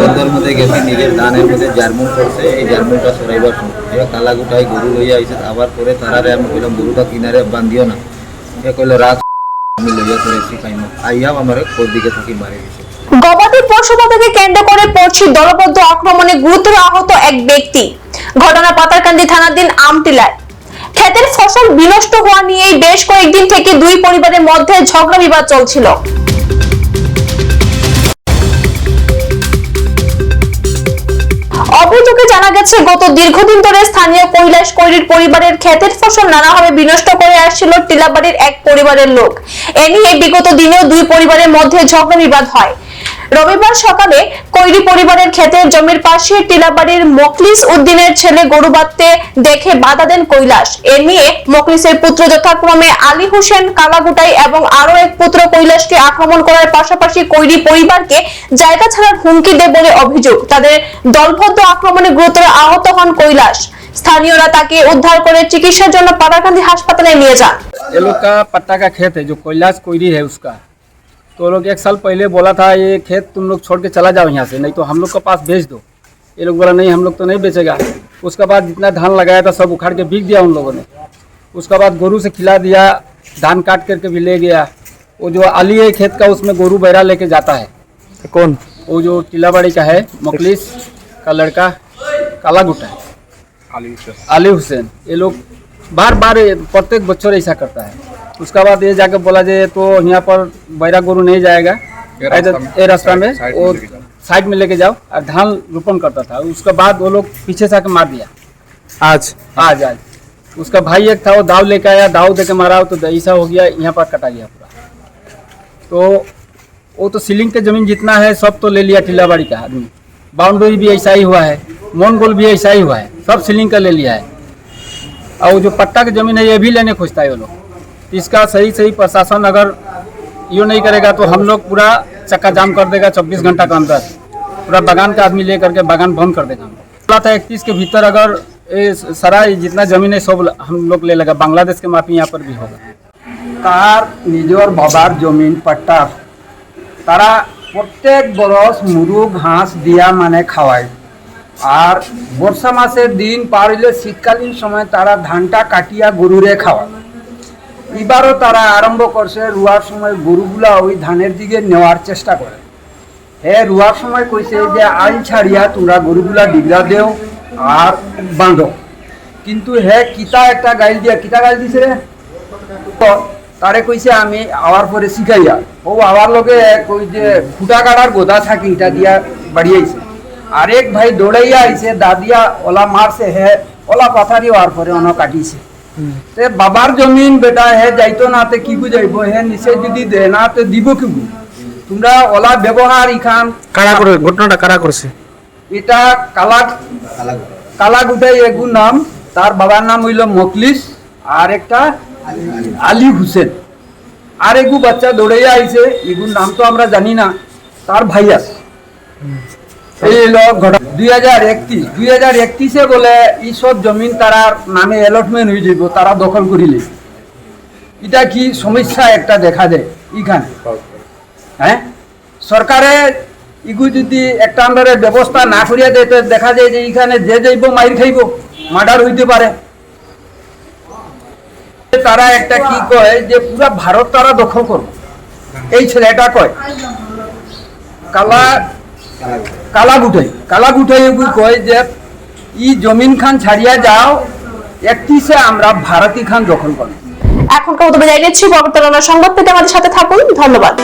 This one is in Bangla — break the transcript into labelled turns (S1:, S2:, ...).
S1: গদ্দর মধ্যে গেছি, নিজের ধানের মধ্যে জার্মুন করছে এই জার্মুনটা সরাইবার সময়। এ কালা গুটাই গরু লইয়া আইছে, আবার পরে তারারে আমি কইলাম, গরুটা কিনারে বান্ধিও না। এ কইলো, রাত আমি লইয়া করেছি খাইমো আইয়াম আমারে কোর দিকে থাকি মারে গেছে।
S2: গবাদি পশু বাজারকে কেন্দ্র করে পড়ছে দলবদ্ধ আক্রমণে গুরুতর আহত এক ব্যক্তি। ঘটনা পাতারকান্দি থানাধীন আমটিলায়। ক্ষেতের ফসল বিনষ্ট হওয়া নিয়েই বেশ কয়েকদিন থেকে দুই পরিবারের মধ্যে ঝগড়া বিবাদ চলছিল। অভিযোগে জানা গেছে, গত দীর্ঘদিন ধরে স্থানীয় কৈলাস কৈরির পরিবারের ক্ষেতের ফসল নানাভাবে বিনষ্ট করে আসছিল টিলাবাড়ির এক পরিবারের লোক। এ নিয়ে বিগত দিনেও দুই পরিবারের মধ্যে ঝগড়া বিবাদ হয়। রবিবার সকালে কৈরি পরিবারের ক্ষেতের জমির পাশে টিলাবাড়ির মকলিস উদ্দিনের ছেলে গরু বাঁধতে দেখে বাধা দেন কৈলাস এ নিয়ে মকলিসের পুত্র যথাক্রমে আলী হোসেন কালাগুটাই এবং আরো এক পুত্র কৈলাসকে আক্রমণ করার পাশাপাশি কৈরি পরিবারকে জায়গা ছাড়ার হুমকি দেয় বলে অভিযোগ তাদের দলবদ্ধ আক্রমণে গুরুতর আহত হন কৈলাস স্থানীয়রা তাকে উদ্ধার করে চিকিৎসার জন্য পাতাকান্দি হাসপাতালে নিয়ে যান
S3: ये लोग का पट्टा का खेत है जो कैलाश कोयरी है उसका तो लोग एक साल पहले बोला था ये खेत तुम लोग छोड़ के चला जाओ यहाँ से नहीं तो हम लोग के पास भेज दो। ये लोग बोला नहीं हम लोग तो नहीं बेचेगा। उसके बाद जितना धान लगाया था सब उखाड़ के बिक दिया उन लोगों ने। उसके बाद गोरू से खिला दिया धान काट करके भी ले गया। वो जो आली है खेत का उसमें गोरू बैरा लेके जाता है।
S4: कौन?
S3: वो जो टीलाबाड़ी का है मुखलिस का लड़का काला गुटा है। आली हुसैन। ये लोग बार बार प्रत्येक बच्चों ऐसा करता है। उसका बाद ये जाके बोला जे तो यहाँ पर बैरा गोरू नहीं जाएगा। ये रास्ता में वो साइड में लेके जाओ और धान रोपण करता था। उसके बाद वो लोग पीछे से आके मार दिया।
S4: आज?
S3: आज आज। उसका भाई एक था वो दाव लेके आया दाव दे के मारा तो ऐसा हो गया यहाँ पर कटा गया पूरा। तो वो तो सीलिंग के ज़मीन जितना है सब तो ले लिया टीलाबाड़ी का आदमी। बाउंड्री भी ऐसा ही हुआ है मोन गोल भी ऐसा ही हुआ है सब सीलिंग का ले लिया है। और वो जो पट्टा की ज़मीन है ये भी लेने खोजता है वो लोग। इसका सही सही प्रशासन अगर यो नहीं करेगा तो हम लोग पूरा चक्का जाम कर देगा चौबीस घंटा के अंदर पूरा बागान का आदमी ले करके बागान बंद कर देगा हम लोग बोला था इकतीस के भीतर अगर ये सारा ये जितना जमीन है सब हम लोग ले लेगा बांग्लादेश के माफी यहाँ पर भी होगा
S5: তার নিজের বাবার জমিন পাট্টার তারা প্রত্যেক বরস মুরু ঘাস দিয়া মানে খাওয়ায় আর বর্ষা মাসের দিন পার হইলে শীতকালীন সময় তারা ধানটা কাটিয়া গরুরে খাওয়ায় এবারও তারা আরম্ভ করছে রুয়ার সময় গরুগুলা ওই ধানের দিকে নেওয়ার চেষ্টা করে। হে, রুয়ার সময় কইছে যে আইল ছাড়িয়া তোমরা গরুগুলা ডিগরা দেও আর বাঁধো। কিন্তু হে, কিতা একটা গাইল দিয়া, কিতা গাইল দিছে? তারে কইছে, আমি আওয়ার পরে শিখাইয়া। ও, আওয়ার লগে কই যে ফুটা কাটার গোদা থাকি এটা দিয়া বাড়িয়েছে আরেক ভাই দৌড়াইয়া আইছে, দাদিয়া ওলা মারছে, হে, ওলা পাথারি হওয়ার পরে অন কাটিছে। বাবার জমিন বেটা হে যাইতো না তে কি বুঝাইব? হে নিচে যদি দে না তে দিব কি তোমরা ওলা ব্যবহার ইখান।
S4: কারা করে ঘটনাটা কারা করছে?
S5: এটা কালা কালা গুটাই এগু নাম। তার বাবার নাম হইল মকলিস আর একটা আলী হুসেন। আর এগু বাচ্চা দৌড়াইয়া আইছে। এগুর নাম তো আমরা জানি না। তার ভাই আছে। এই হলো দুই দুই জমিন যাব দখল এটা কি সমস্যা একটা দেখা দেয় হ্যাঁ? একটা ব্যবস্থা না করিয়া দেয় দেখা যায় যে এখানে যে যাইব মাইর খাইব, মার্ডার হইতে পারে। তারা একটা কি কয় যে পুরা ভারত তারা দখল করব এই ছেলেটা কয়? কালা কালাগুটাই কালাগুটাই কয় যে ই জমিন খান ছাড়িয়া যাও একত্রিশে আমরা ভারতী খান দখল করি।
S2: এখনকার মতো বিদায় নিচ্ছি পরবর্তী সংবাদ পেতে আমাদের সাথে থাকুন। ধন্যবাদ।